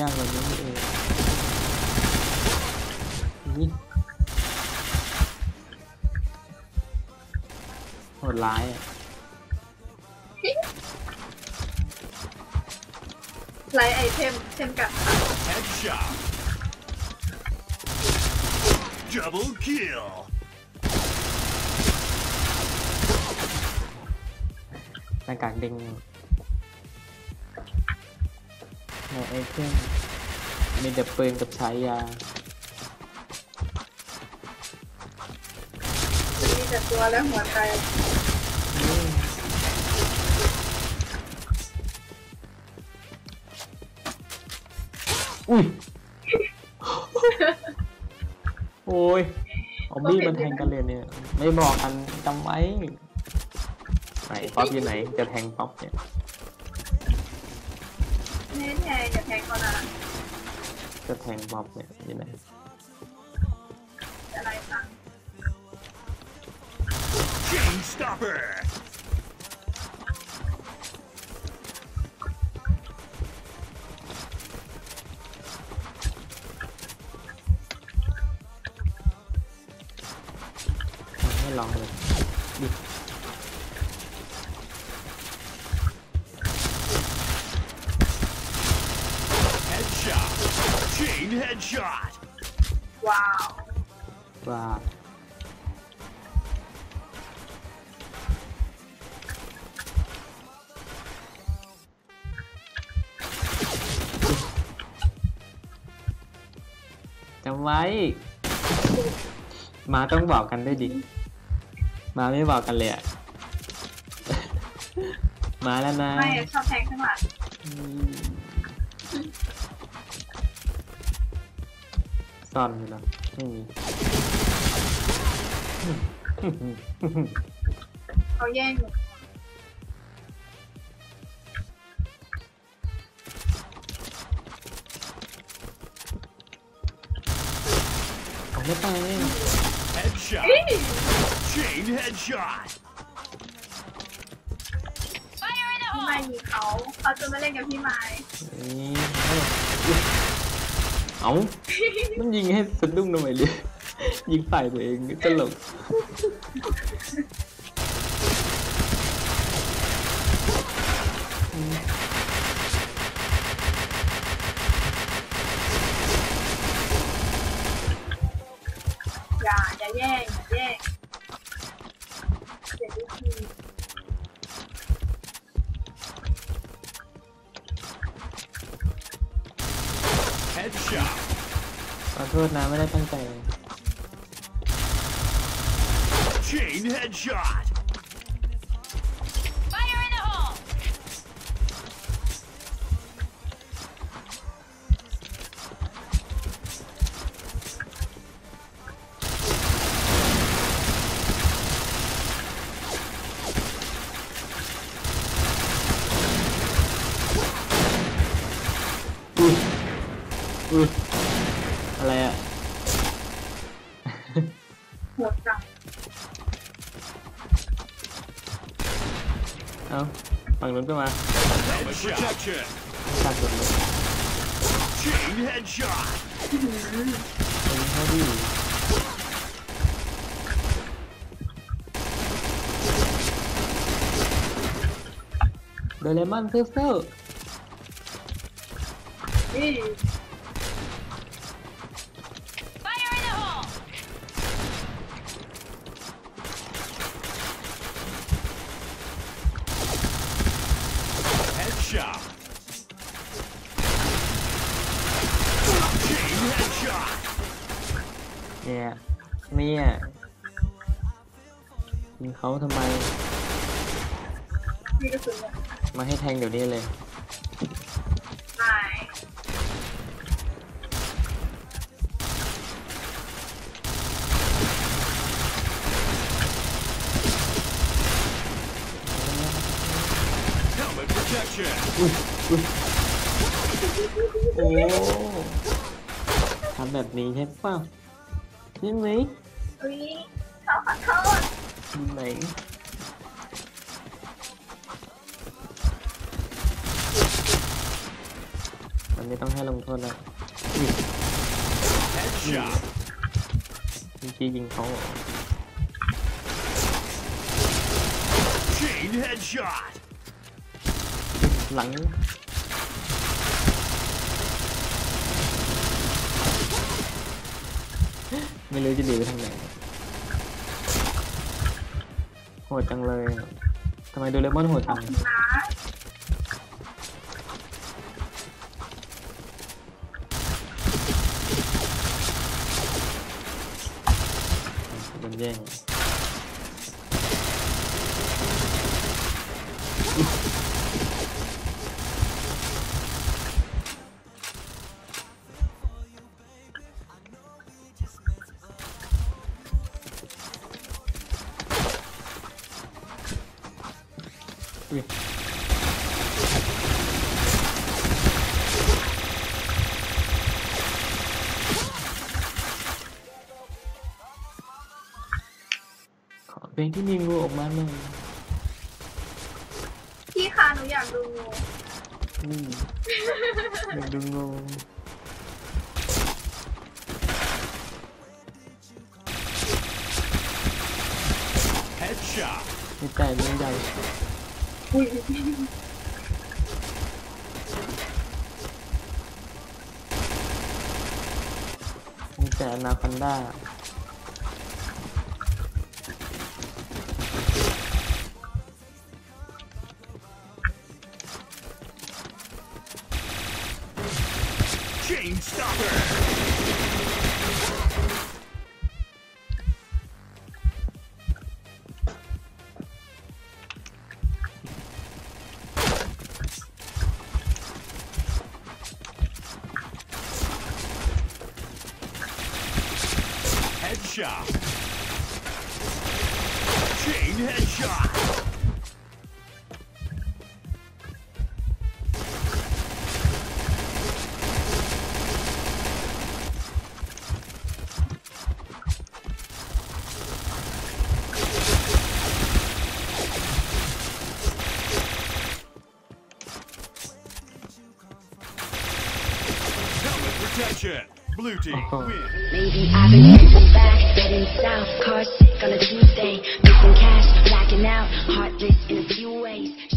ยากกว่านี้นี่เองนี่โหดร้ายอะไลท์ไอเทมเช่นกันค่ะ Headshot. Double kill. หน้ากากเด้ง ในไอเทมมีแต่ปืนกับฉายามีแต่ตัวและหัวใจอุ้ย โอ้ยเอามีดมันแทงกันเลยเนี่ย ไม่บอกกันจำไว้ไหนป๊อปอยู่ไหน จะแทงป๊อปเนี่ย แน่แทงอย่าแทงเขานะจะแทงป๊อปเนี่ยอยู่ไหนอะไรต่าง Chain stopper. ไม่ลองเลยดิ headshot. ว้าวว่าจำไว้ มาต้องบอกกันด้วยดิ มาไม่บอกกันเลยอะมาแล้วนะ ไม่ชอบแทงข้างหลัง ซ่อนอยู่แล้วไม่มีเขาแย่งหนูผมไม่ตายเนี่ย Headshot. Chain headshot. พี่ไม้มีเขาเขาจะไม่เล่นกับพี่ไม้ นี่ เอามันยิงให้สะดุ้งทำไมเลยยิงใส่ตัวเองตลกอย่าอย่าแย่งอย่าแย่ง ษนะ ไม่ได้ตั้งใจ Chain headshot. หัวจังเอ้าฝั่งนู้นก็มา Helmet protection. ตัดหมดเลย Chain headshot. เป็นเขาดีโดเรมอนสู้นี่ เนี่ยเนี่ยยิงเขาทำไมมดมาให้แทงเดี๋ยวนี้เลย ตายโอ้ทำแบบนี้ใช่ป่ะ ใช่ไหมอุ้ยเขาขอโทษไหนมันไม่ต้องให้ลงโทษแล้ว Headshot. เมื่อกี้ยิงเขาเหรอ Chain headshot. หลัง ไม่รู้จะหนีไปทางไหนโหดจังเลยทำไมโดูเลมอนโหดจังโดนแย่ง ขอเพลงที่มีงูออกมาหน่อยพี่คะหนูอยากดูงูอืมอยากดูงู Headshot. มีใจมีใหญ่อุ้ยมีแต่อนาคอนด้า Chain stopper. Headshot. Chain headshot. Helmet protection. Blue team Oh. win. Maybe I've been back, heading south, car sick on a Tuesday, missing cash, blacking out, heartless in a few ways.